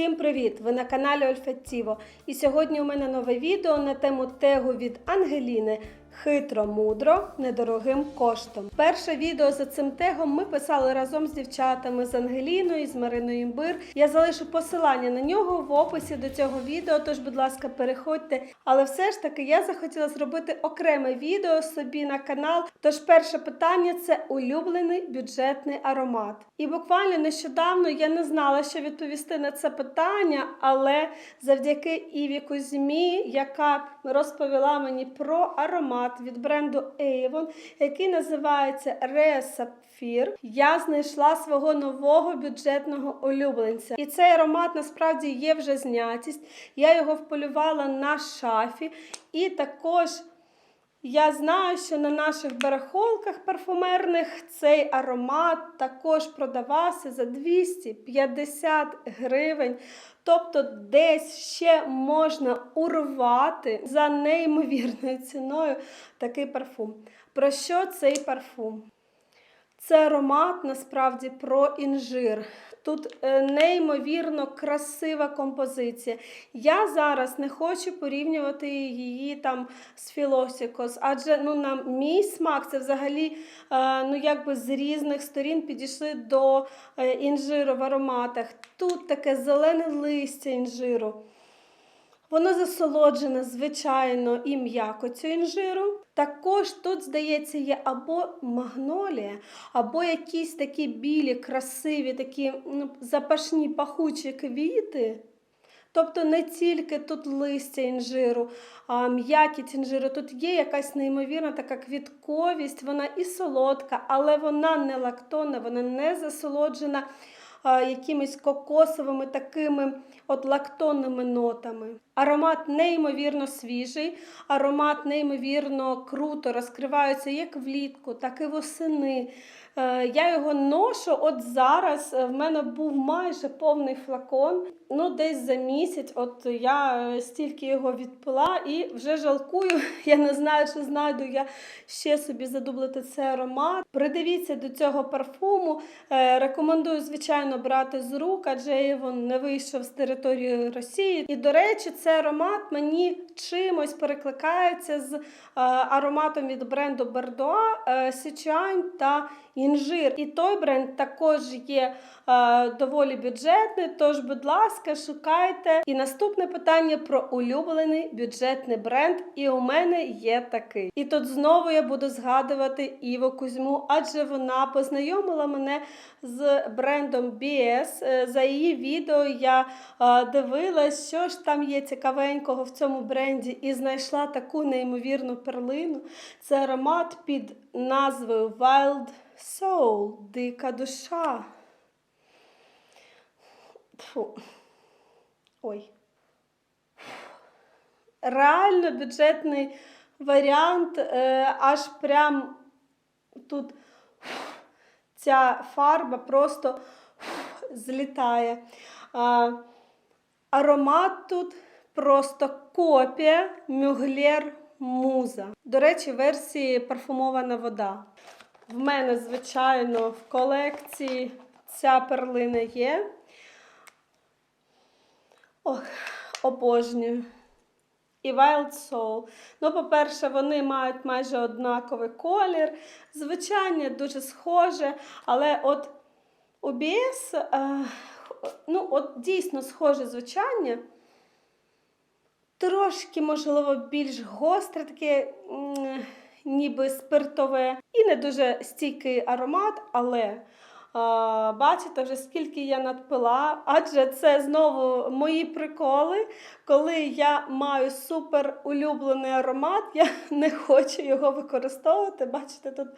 Всім привіт! Ви на каналі Ольфаттіво. І сьогодні у мене нове відео на тему тегу від Ангеліни Хитро мудро недорогим коштом. Перше відео за цим тегом ми писали разом з дівчатами з Ангеліною з Мариною Імбир. Я залишу посилання на нього в описі до цього відео. Тож, будь ласка, переходьте. Але все ж таки я захотіла зробити окреме відео собі на канал. Тож, перше питання це улюблений бюджетний аромат. І буквально нещодавно я не знала, що відповісти на це питання, але завдяки Іві Кузьмі, яка розповіла мені про аромат від бренду Avon, який називається Rare Sapphire, я знайшла свого нового бюджетного улюбленця. І цей аромат насправді є вже знятість. Я його вполювала на шафі і також. Я знаю, що на наших барахолках парфумерних цей аромат також продавався за 250 гривень. Тобто десь ще можна урвати за неймовірною ціною такий парфум. Про що цей парфум? Це аромат насправді про інжир. Тут е, неймовірно красива композиція. Я зараз не хочу порівнювати її там з Філосікос, адже ну, на мій смак це взагалі е, ну, якби з різних сторін підійшли до е, інжиру в ароматах. Тут таке зелене листя інжиру. Воно засолоджене, звичайно, і м'якоцю інжиру. Також тут, здається, є або магнолія, або якісь такі білі, красиві, такі запашні пахучі квіти. Тобто не тільки тут листя інжиру, а м'якість інжиру. Тут є якась неймовірна така квітковість, вона і солодка, але вона не лактонна, вона не засолоджена якимись кокосовими такими от лактонними нотами. Аромат неймовірно свіжий, аромат неймовірно круто розкривається як влітку, так і восени. Е, Я його ношу. От зараз е, в мене був майже повний флакон. Ну, десь за місяць. От я е, стільки його відпила і вже жалкую. Я не знаю, чи знайду я ще собі задублити цей аромат. Придивіться до цього парфуму. Е, Рекомендую, звичайно, брати з рук, адже він не вийшов з території Росії. І, до речі, цей аромат мені чимось перекликається з е, ароматом від бренду Бордоа, Січуань та інжир. І той бренд також є доволі бюджетний. Тож, будь ласка, шукайте. І наступне питання про улюблений бюджетний бренд. І у мене є такий. І тут знову я буду згадувати Іву Кузьму, адже вона познайомила мене з брендом BS. Е, За її відео я е, дивилась, що ж там є цікавенького в цьому бренді, і знайшла таку неймовірну перлину. Це аромат під назвою Wild Soul, дика душа. Фу. Ой. Реально бюджетний варіант, е, аж прям тут ця фарба просто злітає. Аромат тут просто копія Мюглер Муза. До речі, версії парфумована вода. В мене, звичайно, в колекції ця перлина є. Ох, обожнюю. І Wild Soul. Ну, по-перше, вони мають майже однаковий колір. Звичайно, дуже схоже, але от у BS, е, ну, от дійсно схоже звучання. Трошки, можливо, більш гостре, таке ніби спиртове. І не дуже стійкий аромат, але бачите вже скільки я надпила, адже це знову мої приколи. Коли я маю супер улюблений аромат, я не хочу його використовувати. Бачите, тут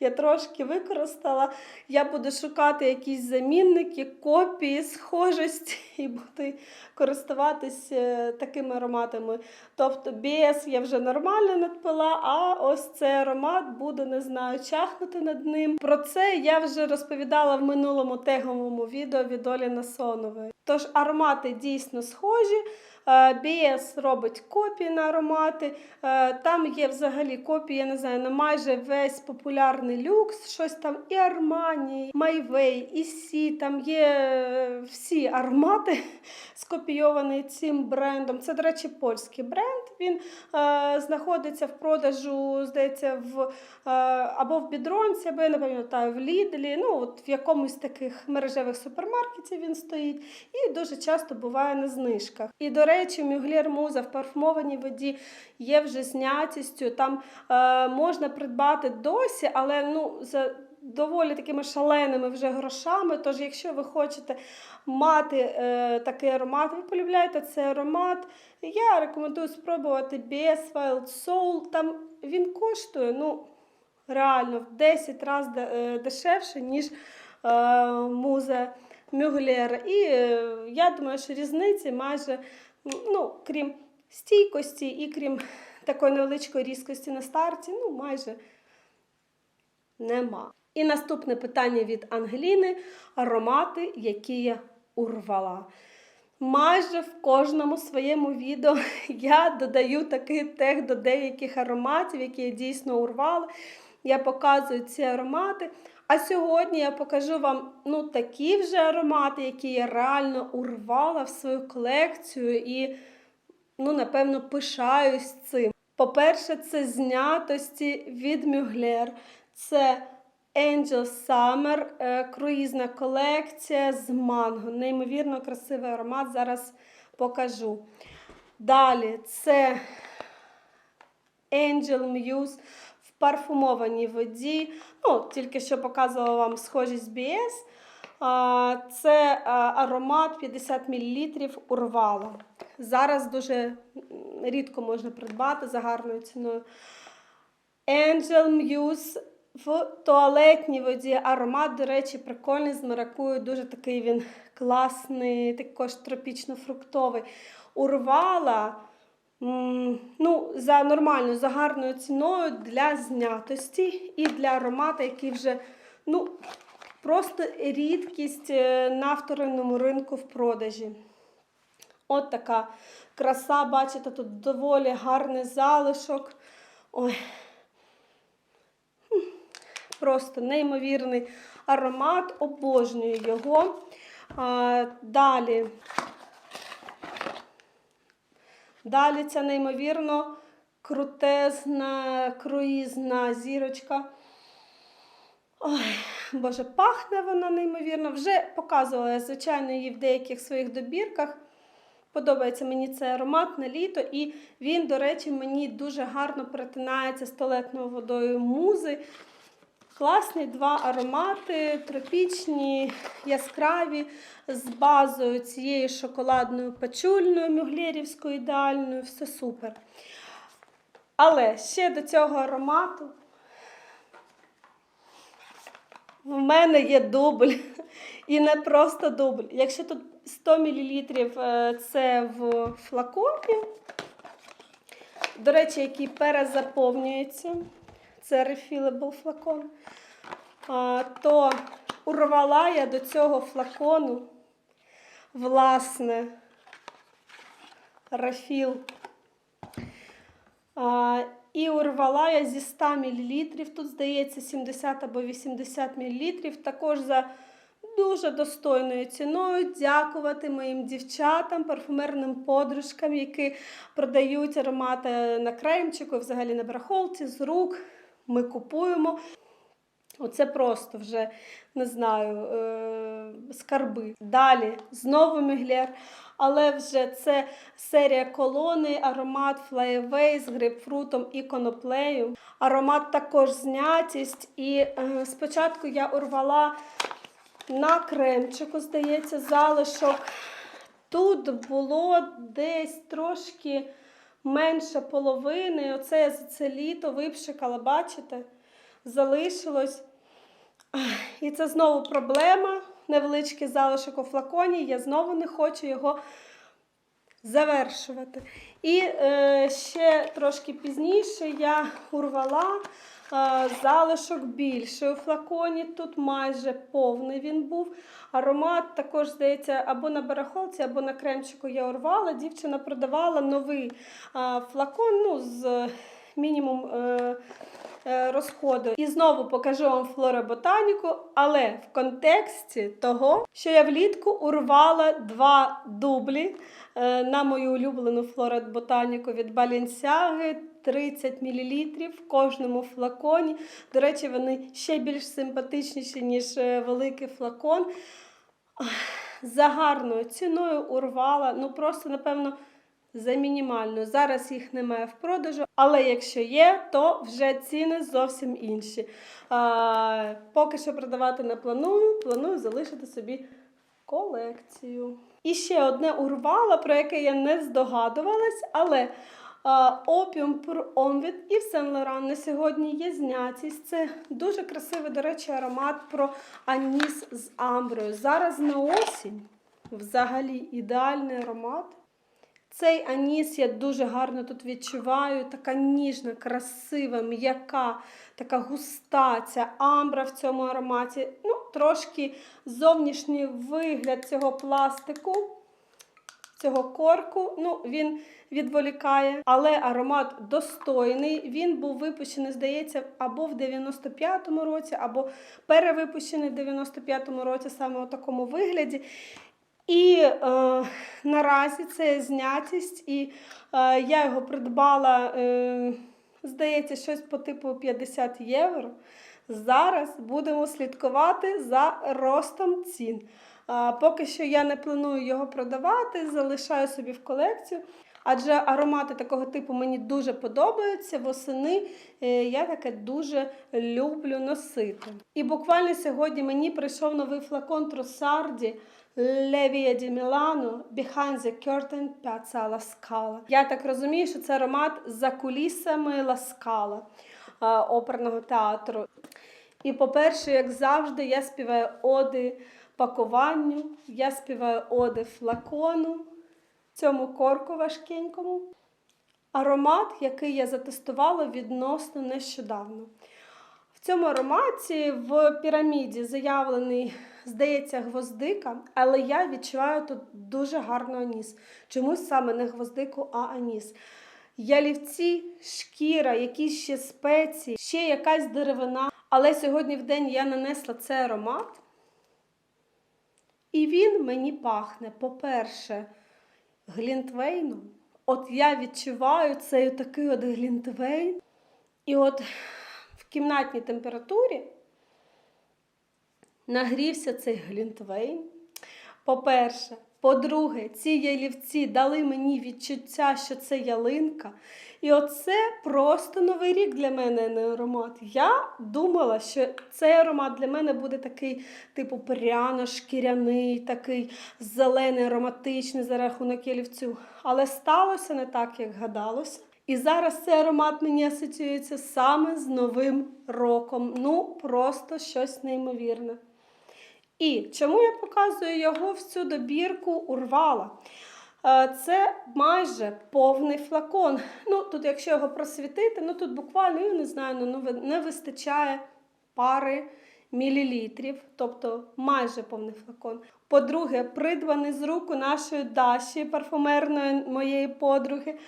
я трошки використала. Я буду шукати якісь замінники, копії, схожості і буду користуватись е, такими ароматами. Тобто BS я вже нормально надпила, а ось цей аромат буду, не знаю, чахнути над ним. Про це я вже розповідала в минулому теговому відео від Олі Насонової. Тож аромати дійсно схожі. Е, BS робить копії на аромати. Е, Там є взагалі копії, я не знаю, на майже весь популярний люкс, щось там і Armani, Майвей, і Сі, там є е, всі аромати. скопійований цим брендом. Це, до речі, польський бренд. Він е, знаходиться в продажу, здається, в, е, або в бідронці, або я не пам'ятаю, в Лідлі. Ну, от в якомусь таких мережевих супермаркетів він стоїть і дуже часто буває на знижках. І, до речі, Мюглєр Муза в парфумованій воді є вже знятістю. Там е, можна придбати досі, але ну, за доволі такими шаленими вже грошами. Тож, якщо ви хочете мати е, такий аромат, ви полюбляєте цей аромат, я рекомендую спробувати BS Wild Soul. Там він коштує ну, реально в 10 разів дешевше, ніж е, муза Мюглєр. І е, я думаю, що різниці майже, ну, крім стійкості і крім такої невеличкої різкості на старті, ну, майже нема. І наступне питання від Ангеліни: аромати, які я урвала. Майже в кожному своєму відео я додаю такий тег до деяких ароматів, які я дійсно урвала. Я показую ці аромати. А сьогодні я покажу вам ну, такі вже аромати, які я реально урвала в свою колекцію і, ну, напевно, пишаюсь цим. По-перше, це знятості від Мюглер. Це Angel Summer, е, круїзна колекція з манго. Неймовірно красивий аромат, зараз покажу. Далі це Angel Muse парфумованій воді. Ну, Тільки що показувала вам схожість BS. Це аромат 50 мл урвала. Зараз дуже рідко можна придбати за гарною ціною. Angel Muse в туалетній воді. Аромат, до речі, прикольний з маракую. Дуже такий він класний, також тропічно-фруктовий. Урвала ну, за нормальною, за гарною ціною для знятості і для аромату, який вже ну, просто рідкість е, на вторинному ринку в продажі. От така краса, бачите, тут доволі гарний залишок. Ой, просто неймовірний аромат, обожнюю його. А, далі. Далі ця неймовірно крутезна, круїзна зірочка. Ой, Боже, пахне вона неймовірно. Вже показувала я, звичайно, її в деяких своїх добірках. Подобається мені цей аромат на літо, і він, до речі, мені дуже гарно перетинається з туалетною водою музи. Класні два аромати, тропічні, яскраві, з базою цією шоколадною пачульною, мюглєрівською ідеальною, все супер. Але ще до цього аромату в мене є дубль. І не просто дубль. Якщо тут 100 мл це в флаконі, до речі, який перезаповнюється, це refillable флакон, то урвала я до цього флакону, власне, рафіл. І урвала я зі 100 мл, тут, здається, 70 або 80 мл, також за дуже достойною ціною. Дякувати моїм дівчатам, парфумерним подружкам, які продають аромати на кремчику, взагалі на барахолці, з рук. Ми купуємо. Оце просто вже не знаю, е- скарби. Далі знову міглер, але вже це серія колони, аромат Fly з грейпфрутом і коноплею. Аромат також знятість. І е- спочатку я урвала на кремчику, здається, залишок. Тут було десь трошки менше половини. Оце я за це літо випшикала, бачите? Залишилось. І це знову проблема. Невеличкий залишок у флаконі. Я знову не хочу його завершувати. І е, ще трошки пізніше я урвала залишок більший у флаконі. Тут майже повний він був. Аромат також, здається, або на барахолці, або на кремчику я урвала. Дівчина продавала новий флакон ну, з мінімум е, е, розходу. І знову покажу вам флороботаніку, але в контексті того, що я влітку урвала два дублі е, на мою улюблену флороботаніку від Balenciaga. 30 мл в кожному флаконі. До речі, вони ще більш симпатичніші, ніж е, великий флакон. За гарною ціною урвала. Ну просто, напевно, за мінімальну. Зараз їх немає в продажу, але якщо є, то вже ціни зовсім інші. А, поки що продавати не планую, планую залишити собі колекцію. І ще одне урвала, про яке я не здогадувалась, але Опіум Пур Омвіт і Сен Лоран на сьогодні є знятість. Це дуже красивий, до речі, аромат про аніс з амброю. Зараз на осінь взагалі ідеальний аромат. Цей аніс я дуже гарно тут відчуваю. Така ніжна, красива, м'яка, така густа ця амбра в цьому ароматі. Ну, трошки зовнішній вигляд цього пластику, цього корку. Ну, він відволікає, але аромат достойний. Він був випущений, здається, або в 95-му році, або перевипущений в 95-му році, саме у такому вигляді. І е, наразі це знятість, і е, я його придбала, е, здається, щось по типу 50 євро. Зараз будемо слідкувати за ростом цін. Поки що я не планую його продавати, залишаю собі в колекцію. Адже аромати такого типу мені дуже подобаються. Восени е, я таке дуже люблю носити. І буквально сьогодні мені прийшов новий флакон Тросарді Левія Ді Мілано Behind the Curtain Piazza La. Я так розумію, що це аромат за кулісами е, оперного театру. І, по-перше, як завжди, я співаю оди пакуванню, я співаю оди флакону цьому корку важкенькому. Аромат, який я затестувала відносно нещодавно. В цьому ароматі в піраміді заявлений, здається, гвоздика, але я відчуваю тут дуже гарно аніс. Чомусь саме не гвоздику, а аніс. Ялівці, шкіра, якісь ще спеції, ще якась деревина. Але сьогодні в день я нанесла цей аромат. І він мені пахне, по-перше, глінтвейном. От я відчуваю цей такий от глінтвейн. І от в кімнатній температурі нагрівся цей глінтвейн. По-перше, по-друге, ці ялівці дали мені відчуття, що це ялинка. І оце просто новий рік для мене не аромат. Я думала, що цей аромат для мене буде такий, типу, пряно-шкіряний, такий зелений, ароматичний за рахунок ялівцю. Але сталося не так, як гадалося. І зараз цей аромат мені асоціюється саме з Новим роком. Ну, просто щось неймовірне. І чому я показую його в цю добірку урвала? Е, Це майже повний флакон. Ну, Тут, якщо його просвітити, ну тут буквально, я не знаю, ну, не вистачає пари мілілітрів, тобто майже повний флакон. По-друге, придбаний з руку нашої Даші, парфумерної моєї подруги.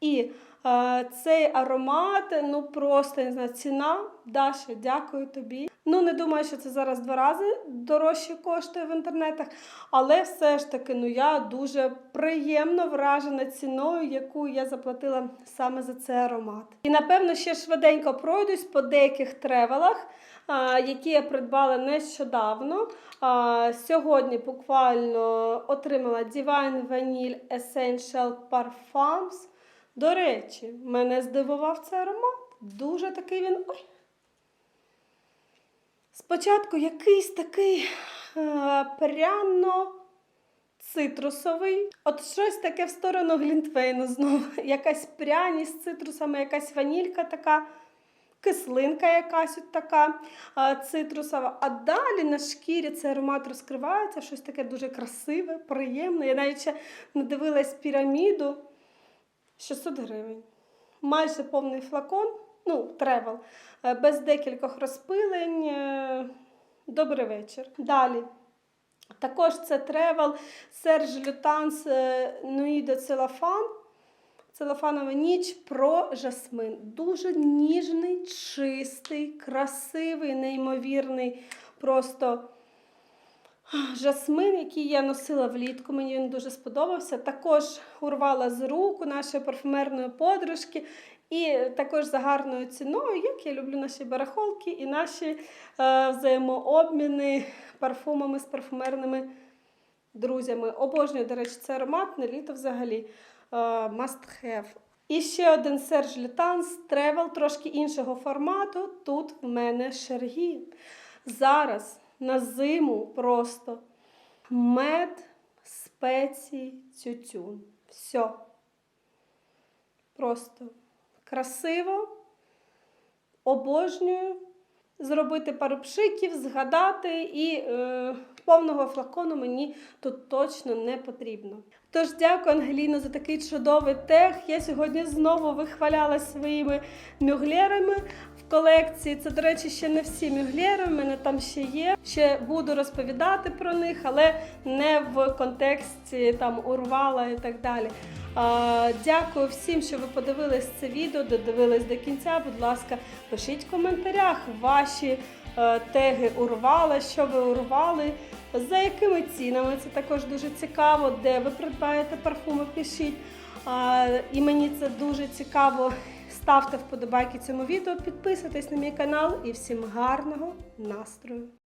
І цей аромат, ну просто не знаю, ціна. Даша, дякую тобі. Ну, не думаю, що це зараз два рази дорожче коштує в інтернетах, але все ж таки, ну я дуже приємно вражена ціною, яку я заплатила саме за цей аромат. І напевно ще швиденько пройдусь по деяких тревелах. Які я придбала нещодавно. Сьогодні буквально отримала Divine Vanille Essential Parfums. До речі, мене здивував цей аромат. Дуже такий він. Ой. Спочатку якийсь такий е, пряно цитрусовий. От щось таке в сторону Глінтвейну знову. Якась пряність з цитрусами, якась ванілька така, кислинка якась от така е, цитрусова. А далі на шкірі цей аромат розкривається, щось таке дуже красиве, приємне. Я навіть ще не дивилась піраміду. 600 гривень. Майже повний флакон, ну, тревел, е, без декількох розпилень. е, Добрий вечір. Далі. Також це тревел Серж Лютанс Нуїдо Целофан. Целофанова ніч про жасмин. Дуже ніжний, чистий, красивий, неймовірний. Просто жасмин, який я носила влітку, мені він дуже сподобався. Також урвала з рук у нашої парфумерної подружки. І також за гарною ціною, як я люблю наші барахолки і наші е, взаємообміни парфумами з парфумерними друзями. Обожнюю, до речі, це аромат на літо взагалі. Е, must have. І ще один Serge Lutens Travel, трошки іншого формату. Тут в мене шергі. Зараз на зиму просто мед, спеції, тютюн. Все. Просто красиво, обожнюю зробити пару пшиків, згадати, і е, повного флакону мені тут точно не потрібно. Тож дякую, Ангеліно, за такий чудовий тег. Я сьогодні знову вихвалялася своїми мюглерами в колекції. Це, до речі, ще не всі мюглери, в мене там ще є. Ще буду розповідати про них, але не в контексті там урвала і так далі. А, Дякую всім, що ви подивились це відео, додивились до кінця. Будь ласка, пишіть в коментарях ваші е, теги урвала, що ви урвали, за якими цінами. Це також дуже цікаво, де ви придбаєте парфуми, пишіть. І мені це дуже цікаво. Ставте вподобайки цьому відео, підписуйтесь на мій канал і всім гарного настрою!